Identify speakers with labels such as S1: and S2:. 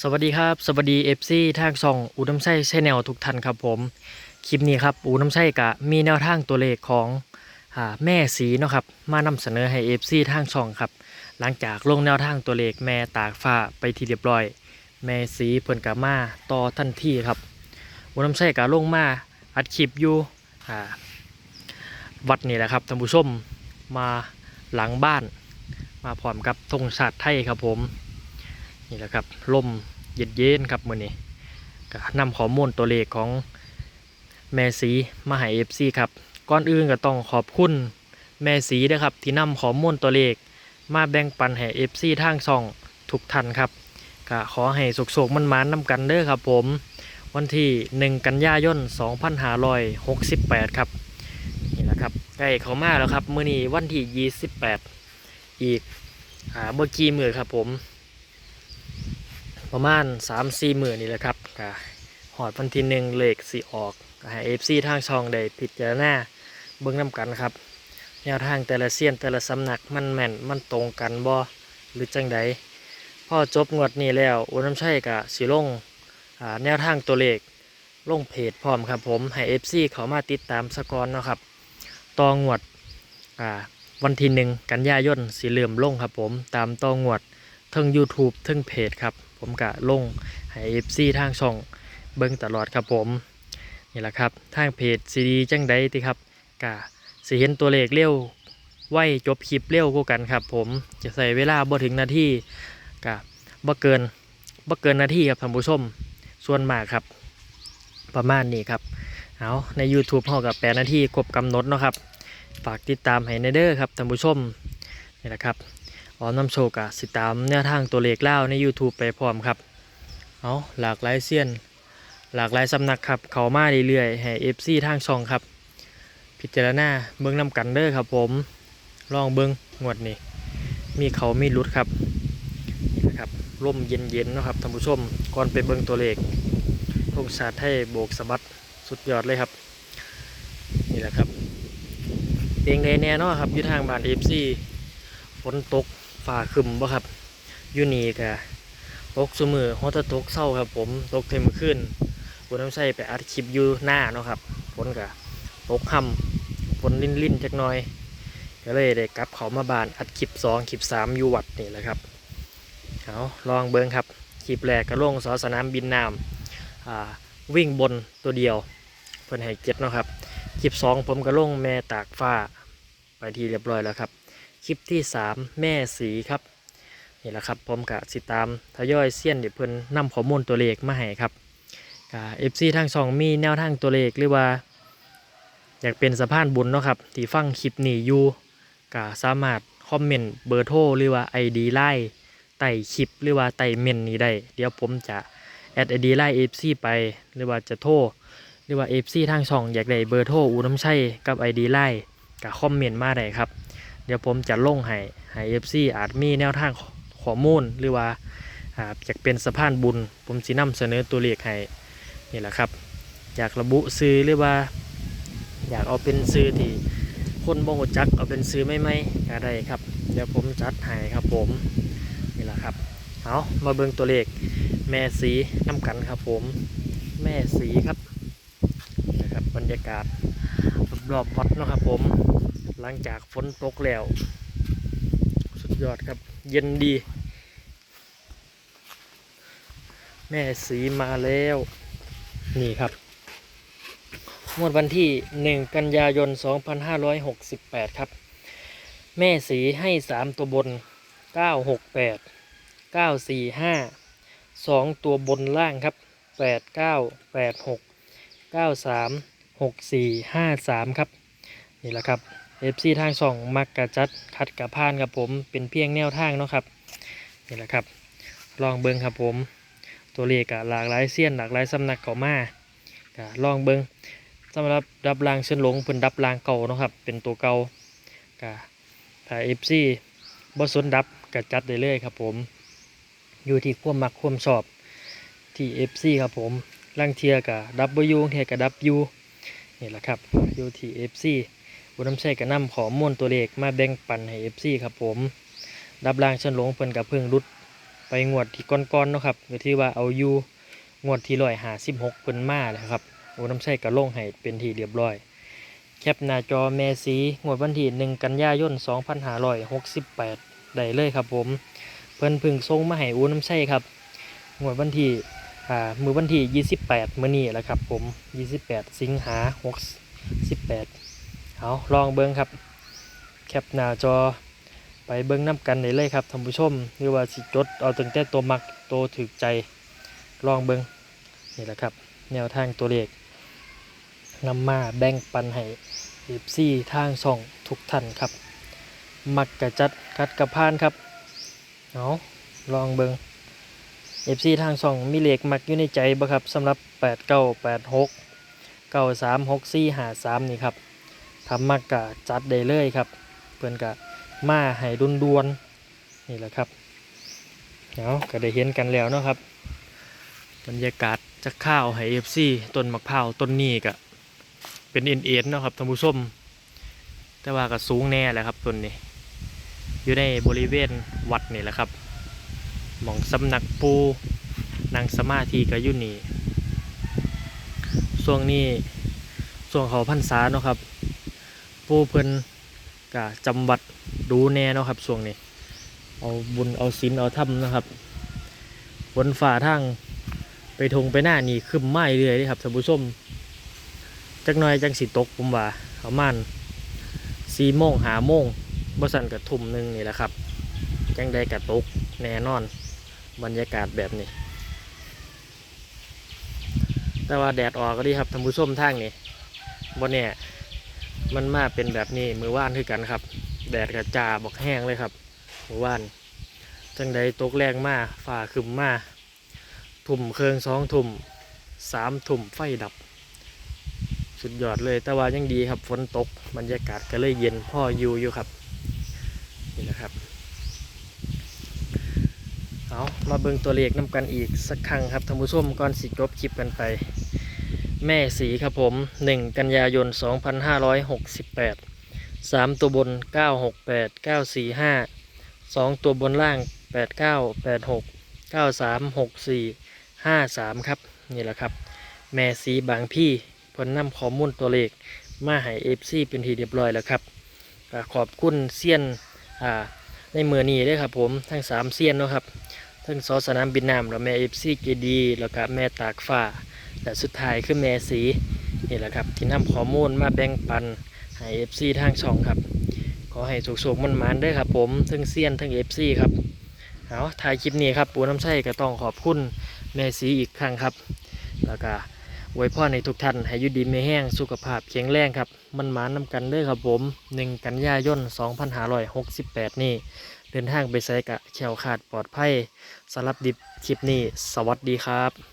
S1: สวัสดีครับสวัสดี FC ทางช่องอูน้ำไส้ชแนลทุกท่านครับผมคลิปนี้ครับอูน้ำไส้กะมีแนวทางตัวเลขของอแม่สีเนาะครับมานำเสนอให้ FC ทางช่องครับ หลังจากลงแนวทางตัวเลขแม่ตากฟ้าไปที่เรียบร้อย แม่สีเพิ่นกะมาต่อทันทีครับอูน้ำไส้กะลงมาอัดคลิปอยู่วัดนี่แหละครับท่านผู้ชมมาหลังบ้าน มาพร้อมกับธงชาติไทยครับผม นี่แหละครับลมเย็นเย็นครับมือนี้ก็นำข้อมูลตัวเลขของแม่สีมาให้เอฟซีครับก่อนอื่นก็ต้องขอบคุณแม่สีนะครับที่นำข้อมูลตัวเลข มาแบ่งปันให้เอฟซีทางช่องทุกท่านครับก็ขอให้สุกๆมันมานๆนำกันเด้อครับผม วันที่ 1 กันยายน 2568 ครับนี่แหละครับใกล้เขามาแล้วครับ มื้อนี้วันที่ 28 อีกอ่าเมื่อกี้มือครับผม ประมาณ3 4หมื่นนี่แหละครับก็หอดวันที่หนึ่งเลขสีออกให้เอฟซีทางช่องได้พิจารณาเบิ่งน้ำกันครับแนวทางแต่ละเซียนแต่ละสำนักมันแม่นมันตรงกันบ่หรือจังใดพอจบงวดนี้แล้วอ้น้ำใช่กะสิลงอ่าแนวทางตัวเลขลงเพจพร้อมครับผมให้เอฟซีเขามาติดตามสกอนเนะครับตองวดวันที่หนึ่งกันยายนสีเหลื่อมลงครับผมตามตองวดทั้ง YouTube ทั้งเพจครับ ผมกะลงให้เอฟซีทางช่องเบิ่งตลอดครับผมนี่แหละครับทางเพจซีดีจังใดติครับกะสิเห็นตัวเลขเร็วไวจบคลิปเร็วกว่ากันครับผมจะใส่เวลาบ่ถึงนาทีกะบ่เกินบ่เกินนาทีครับท่านผู้ชมส่วนมากครับ ประมาณนี้ครับเอาใน YouTube เฮากับ8นาทีครบกำหนดเนาะครับ ฝากติดตามให้ในเด้อครับท่านผู้ชมนี่แหละครับ ออน้ำโชกะสิตามแนวทางตัวเลขเล่าใน YouTube ไปพร้อมครับ เอาหลากหลายเซียน หลากหลายสำนักครับ เขามาเรื่อยๆให้ FC ทางช่องครับ พิจารณาเบิ้งนำกันเด้อครับผม ลองเบิ้งงวดนี้ มีเขามีรุดครับนี่นะครับร่มเย็นๆนะครับท่านผู้ชม ก่อนไปเบิ้งตัวเลขทงชาติให้โบกสะบัดสุดยอดเลยครับ นี่แหละครับเตียงใดแน่เนอนครับอยู่ทางบ้าน FC ฝนตก ฝ่าคึมบ่ครับยูนี่กะตกสมือฮอตตกเศร้าครับ ผมตกเทมขึ้นบุญน้ำใส่ไปอัดคลิปอยู่หน้าเนาะครับฝนกะตกค่ำฝนลิ่นลิ่นๆจักหน่อย ก็เลยได้กลับเขามาบานอัดคลิปสองคลิปสามอยู่วัดนี่แหละครับเอาลองเบิ้งครับคลิปแรกก็ลงสอสนามบินน้ำวิ่งบนตัวเดียวเพิ่นให้เจ็ดเนาะครับคลิปสองผมก็ลงแม่ตากฟ้าไปทีเรียบร้อยแล้วครับ คลิปที่ 3 แม่สีครับนี่แหละครับผมกะสิตามทยอยเสี้ยนเดี๋ยวเพิ่นนำข้อมูลตัวเลขมาให้ครับกะเอฟซีทางช่องมีแนวทางตัวเลขหรือว่า อยากเป็นสะพานบุญเนาะครับที่ฟังคลิปนี้อยู่กะสามารถคอมเมนต์เบอร์โทรหรือว่า ID ไลน์ไต่คลิปหรือว่าไต่เมนนี้ได้ เดี๋ยวผมจะแอดไอดีไลน์เอฟซีไปหรือว่าจะโทรหรือว่าเอฟซีทางช่องอยากได้เบอร์โทรอูน้ำชัยกับ ID ไลน์กะคอมเมนต์มาได้ครับ ดี๋ยวผมจะลงให้ให้เอฟซีอาจมีแนวทางข้อมูลหรือว่าอยาจจะเป็นสะพานบุญ ผมสินำเสนอตัวเลขให้นี่แหละครับ อยากระบุซื้อหรือว่า อยากเอาเป็นซื้อที่คนบงจักเอาเป็นซื้อไม่ไม่ก็ได้ครับ เดี๋ยวผมจัดให้ครับผมนี่แหละครับเอามาเบิ่งตัวเลขแม่สีน้ำกันครับผม แม่สีครับนะครับบรรยากาศรอบๆวัดเนาะครับผม หลังจากฝนตกแล้ว สุดยอดครับ เย็นดี แม่สีมาแล้ว นี่ครับงวดวันที่ 1 กันยายน 2568 ครับ แม่สีให้ 3 ตัวบน 968 945 2 ตัวบนล่างครับ 89 86 93 64 53 ครับ นี่แหละครับ เอฟซีทางสองมักกะจัดคัดกะพานครับผมเป็นเพียงแนวทางเนาะครับนี่แหละครับ ลองเบิงครับผม ตัวเลขกะหลากหลายเสี้ยนหลากหลายสำนักเขามากะลองเบิงสำหรับดับรางเชิญหลงเป็นดับรางเก่าเนาะครับเป็นตัวเก่ากะถ้าเอฟซีบ่สนดับกะจัดได้เลยครับผม อยู่ที่ความมักความชอบที่เอฟซีครับผมลังเทียกะดับเบิลยูเทียกะดับยูนี่แหละครับอยู่ที่เอฟซี บุญน้ำใช้กับนำขอมูลตัวเลขมาแบ่งปันให้ FC ครับผม ดับรางเชิญหลงเพิ่นกับเพิ่งรุดไปงวดที่ก้อนๆเนาะครับก็ที่ว่าเอาอยู่งวดที่ร้อยหาสิบหกเพิ่นมาแหละครับโอ้น้ำใส่กระลงให้เป็นทีเรียบร้อย แคปหน้าจอแมสีงวดวันที่หนึ่งกันยายน2568ได้เลยครับผม เพิ่นเพึ่งส่งมาให้อูน้ำใส่ครับงวดวันที่อ่ามือวันที่ 28 มื้อนี้แหละครับผม 28 สิงหา 68 เอาลองเบิ่งครับ แคปหน้าจอไปเบิ่งน้ำกันได้เลยครับท่านผู้ชมหรือว่าสิจดเอาตั้งแต่ตัวมักตัวถึกใจลองเบิ่งนี่แหละครับ แนวทางตัวเลขนำมาแบ่งปันให้เอฟซีทางช่องทุกท่านครับ มักกะจัดคัดกระพานครับเอาลองเบิงเอฟซีทางช่องมีเลขมักอยู่ในใจบ่ครับสำหรับ 8 9 8 6 9 3 6 4 5 3 นี่ครับ ทำมักกะจัดได้เลยครับ เพื่อนกะมาให้ดุนดวนนี่แหละครับเอาก็ได้เห็นกันแล้วเนาะครับ บรรยากาศจะข้าวให้เอฟซีต้นมะพร้าวต้นนี้กะเป็นเอ็นเอ็นเนาะครับท่านผู้ชมแต่ว่าก็สูงแน่แหละครับต้นนี้ อยู่ในบริเวณวัดนี่แหละครับหมองสำนักปูนางสมาธิก็อยู่นี่ช่วงนี้ช่วงเขาพรรษาเนาะครับ ปูเพิ่นก็จำวัดดูแน่เนาะครับช่วงนี้ เอาบุญเอาศีลเอาธรรมนะครับบนฝ่าทางไปทงไปหน้านี่ขึ้นไม้เรื่อยเลยครับท่านผู้ชมจักหน่อยจังสิตกผมว่าประมาณสี่โมงหาโมงบสันกับทุ่มหนึ่งนี่แหละครับจังได้กับตกแน่นอน บรรยากาศแบบนี้ แต่ว่าแดดออกก็ดีครับท่านผู้ชมทางนี้บนเนี่ย มันมาเป็นแบบนี้มือว่านคือกันครับ แดดกระจาบอกแห้งเลยครับ มือว่านจังใดตกแรงมาฝ่าขึ้นมาทุ่มเครื่องสองทุ่มสามทุ่มไฟดับ สุดยอดเลยแต่ว่ายังดีครับฝนตกบรรยากาศก็เลยเย็นพ่ออยู่อยู่ครับนี่นะครับเอามาเบิ่งตัวเลขน้ำกันอีกสักครั้งครับท่านผู้ชมก่อนสิจบคลิปกันไป แม่สีครับผม 1 กันยายน 2568 3 ตัวบน 968 945 2 ตัวบนล่าง 89 86 93 64 53 ครับ นี่แหละครับ แม่สีบางพี่เพิ่นนำข้อมูลตัวเลข มาให้เอฟซีเป็นทีเรียบร้อยแล้วครับขอบคุณเซียนอ่าในเมือนี้ด้วยครับผมทั้งสามเซียนนะครับทั้งซอสนามบินน้ำแล้วแม่เอฟซีเจดีแล้วก็แม่ตากฟ้า และสุดท้ายคือแม่สีนี่แหละครับ ที่นำข้อมูลมาแบ่งปันให้เอฟซีทางช่องครับ ขอให้สุขๆมันมันด้วยครับผมทั้งเซียนทั้งเอฟซีครับเอาถ่ายคลิปนี้ครับปูน้ำใช่ก็ต้องขอบคุณแม่สีอีกครั้งครับ แล้วก็ไว้พ่อในทุกท่านให้ยุดีไม่แห้งสุขภาพแข็งแรงครับ มันหมานนำกันด้อครับผม1กันยายน 2568 นี่เดินทางไปไซกะแขวขาดปลอดภัยสำหรับดิบคลิปนี้ สวัสดีครับ